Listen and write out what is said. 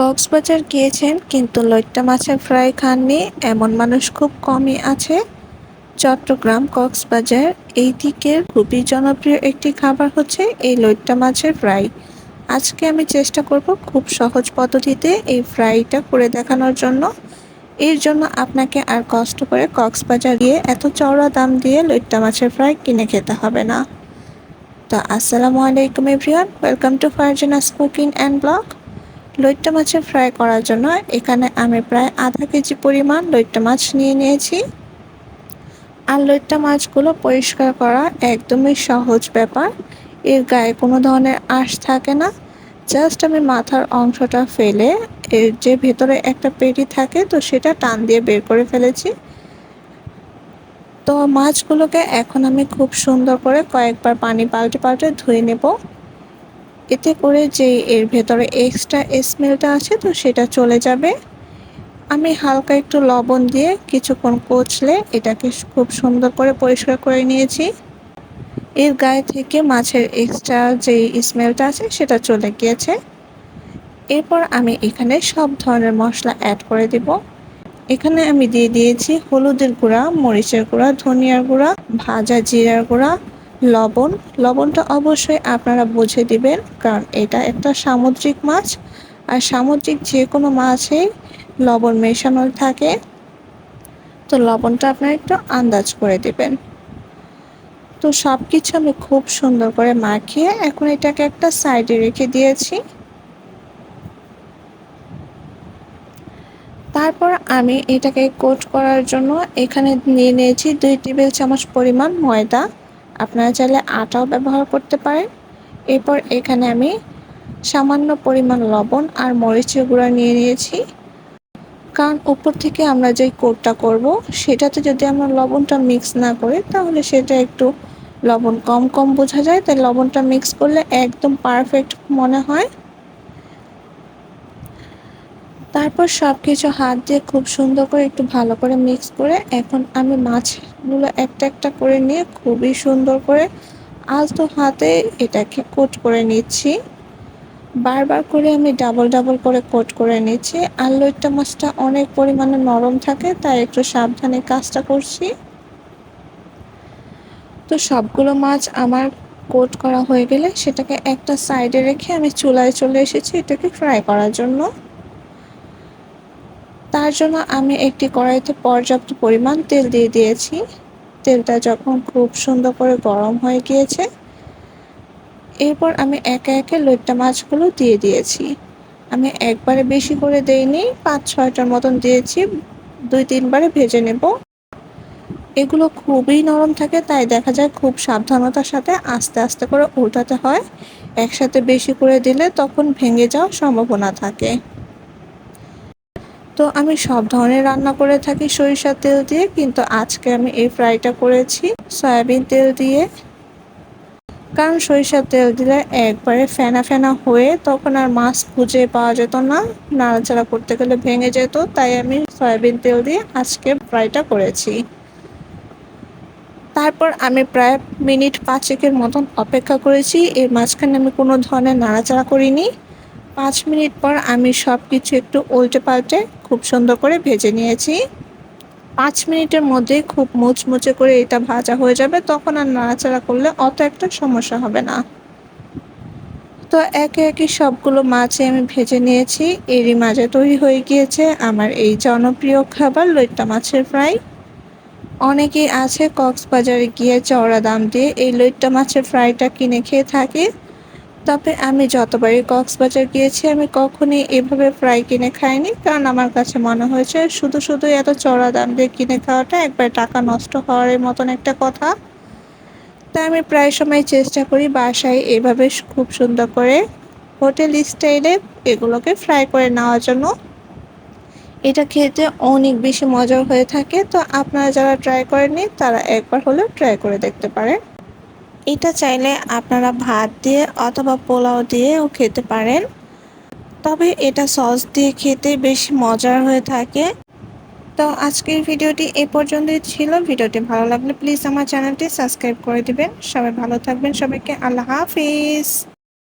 কক্সবাজার গিয়েছেন, কিন্তু লইট্টা মাছের ফ্রাই খাননি। এমন মানুষ খুব কমই আছে। চট্টগ্রাম কক্সবাজার, এই দিকের খুবই জনপ্রিয় একটি খাবার হচ্ছে এই লইট্টা মাছের ফ্রাই। আজকে আমি চেষ্টা করব খুব সহজ পদ্ধতিতে এই ফ্রাইটা করে দেখানোর জন্য। এর জন্য আপনাকে আর কষ্ট করে কক্সবাজার গিয়ে এত চওড়া দাম দিয়ে লইট্টা মাছের ফ্রাই কিনে খেতে হবে না। তো আসসালামু আলাইকুম everyone, welcome to Farzana's cooking and blog. লইট্টা মাছের ফ্রাই করার জন্য এখানে আমি প্রায় আধা কেজি পরিমাণ লইট্টা মাছ নিয়ে নিয়েছি। আর লইট্টা মাছগুলো পরিষ্কার করা একদমই সহজ ব্যাপার। এর গায়ে কোনো ধরনের আঁশ থাকে না। জাস্ট আমি মাথার অংশটা ফেলে এর যে ভেতরে একটা পেটি থাকে তো সেটা টান দিয়ে বের করে ফেলেছি। তো মাছগুলোকে এখন আমি খুব সুন্দর করে কয়েকবার পানি পাল্টে পাল্টে ধুয়ে নেব। এতে করে যে এর ভেতরে এক্সট্রা স্মেলটা আছে, তো সেটা চলে যাবে। আমি হালকা একটু লবণ দিয়ে কিছুক্ষণ কচলে এটাকে খুব সুন্দর করে পরিষ্কার করে নিয়েছি। এর গায়ে থেকে মাছের এক্সট্রা যে স্মেলটা আছে, সেটা চলে গিয়েছে। এরপর আমি এখানে সব ধরনের মশলা অ্যাড করে দিব। এখানে আমি দিয়ে দিয়েছি হলুদের গুঁড়া, মরিচের গুঁড়া, ধনিয়ার গুঁড়া, ভাজা জিরার গুঁড়া লবণ। লবণটা অবশ্যই আপনারা বুঝে দিবেন, কারণ এটা একটা সামুদ্রিক মাছ। আর সামুদ্রিক যে কোনো মাছেই লবণ মেশানো থাকে। তো লবণটা আপনারা একটু আন্দাজ করে দিবেন। তো সব কিছু আমি খুব সুন্দর করে মাখিয়ে এখন এটাকে একটা সাইডে রেখে দিয়েছি। তারপর আমি এটাকে কোট করার জন্য এখানে নিয়ে নিয়েছি দুই টেবিল চামচ পরিমাণ ময়দা। আপনারা চাইলে আটাও ব্যবহার করতে পারেন। এরপর এখানে আমি সামান্য পরিমাণ লবণ আর মরিচের গুঁড়া নিয়ে নিয়েছি। কারণ উপর থেকে আমরা যে কোটটা করব, সেটাতে যদি আমরা লবণটা মিক্স না করি, তাহলে সেটা একটু লবণ কম কম বোঝা যায়। তাই লবণটা মিক্স করলে একদম পারফেক্ট মনে হয়। তারপর সব কিছু হাত দিয়ে খুব সুন্দর করে একটু ভালো করে মিক্স করে এখন আমি মাছগুলো একটা একটা করে নিয়ে খুবই সুন্দর করে আলতো হাতে এটাকে কোট করে নিচ্ছি। বারবার করে আমি ডাবল ডাবল করে কোট করে নিচ্ছি। আর লইট্টা মাছটা অনেক পরিমাণে নরম থাকে, তাই একটু সাবধানে কাজটা করছি। তো সবগুলো মাছ আমার কোট করা হয়ে গেলে সেটাকে একটা সাইডে রেখে আমি চুলায় চলে এসেছি এটাকে ফ্রাই করার জন্য। তার জন্য আমি একটি কড়াইতে পর্যাপ্ত পরিমাণ তেল দিয়ে দিয়েছি। তেলটা যখন খুব সুন্দর করে গরম হয়ে গিয়েছে, এরপর আমি একে একে লইট্টা মাছগুলো দিয়ে দিয়েছি। আমি একবারে বেশি করে দেইনি, পাঁচ ছয়টার মতন দিয়েছি, দুই তিনবারে ভেজে নেব। এগুলো খুবই নরম থাকে, তাই দেখা যায় খুব সাবধানতার সাথে আস্তে আস্তে করে উল্টাতে হয়। একসাথে বেশি করে দিলে তখন ভেঙে যাওয়ার সম্ভাবনা থাকে। তো আমি সব ধরনের রান্না করে থাকি সরিষার তেল দিয়ে, কিন্তু আজকে আমি এই ফ্রাইটা করেছি সয়াবিন তেল দিয়ে। কারণ সরিষার তেল দিলে একবারে ফেনা ফেনা হয়ে তখন আর মাছ খুঁজে পাওয়া যেত না, নাড়াচাড়া করতে গেলে ভেঙে যেত, তাই আমি সয়াবিন তেল দিয়ে আজকে ফ্রাইটা করেছি। তারপর আমি প্রায় মিনিট পাঁচেকের মতন অপেক্ষা করেছি, এর মাঝখানে আমি কোনো ধরনের নাড়াচাড়া করিনি। পাঁচ মিনিট পর আমি সব কিছু একটু উল্টে পাল্টে খুব সুন্দর করে ভেজে নিয়েছি। পাঁচ মিনিটের মধ্যেই খুব মুচমুচে করে এটা ভাজা হয়ে যাবে, তখন আর নাড়াচাড়া করলে অত একটা সমস্যা হবে না। তো একে একে সবগুলো মাছে আমি ভেজে নিয়েছি, এরই মাঝে তৈরি হয়ে গিয়েছে আমার এই জনপ্রিয় খাবার লইট্টা মাছের ফ্রাই। অনেকেই আছে কক্সবাজারে গিয়ে চওড়া দাম দিয়ে এই লইট্টা মাছের ফ্রাইটা কিনে খেয়ে থাকে। তবে আমি যতবারই কক্সবাজার গিয়েছি, আমি কখনই এভাবে ফ্রাই কিনে খাইনি। কারণ আমার কাছে মনে হয়েছে, শুধু শুধু এত চড়া দাম দিয়ে কিনে খাওয়াটা একবার টাকা নষ্ট হওয়ার মতন একটা কথা। তাই আমি প্রায় সময় চেষ্টা করি বাসায় এভাবে খুব সুন্দর করে হোটেল স্টাইলে এগুলোকে ফ্রাই করে নেওয়ার জন্য। এটা খেতে অনেক বেশি মজার হয়ে থাকে। তো আপনারা যারা ট্রাই করেননি, তারা একবার হলেও ট্রাই করে দেখতে পারেন। এটা চাইলে আপনারা ভাত দিয়ে অথবা পোলাও দিয়েও খেতে পারেন। তবে এটা সস দিয়ে খেতে বেশি মজার হয়ে থাকে। তো আজকের ভিডিওটি এ পর্যন্তই ছিল। ভিডিওটি ভালো লাগলে প্লিজ আমার চ্যানেলটি সাবস্ক্রাইব করে দিবেন। সবাই ভালো থাকবেন। সবাইকে আল্লাহ হাফিজ।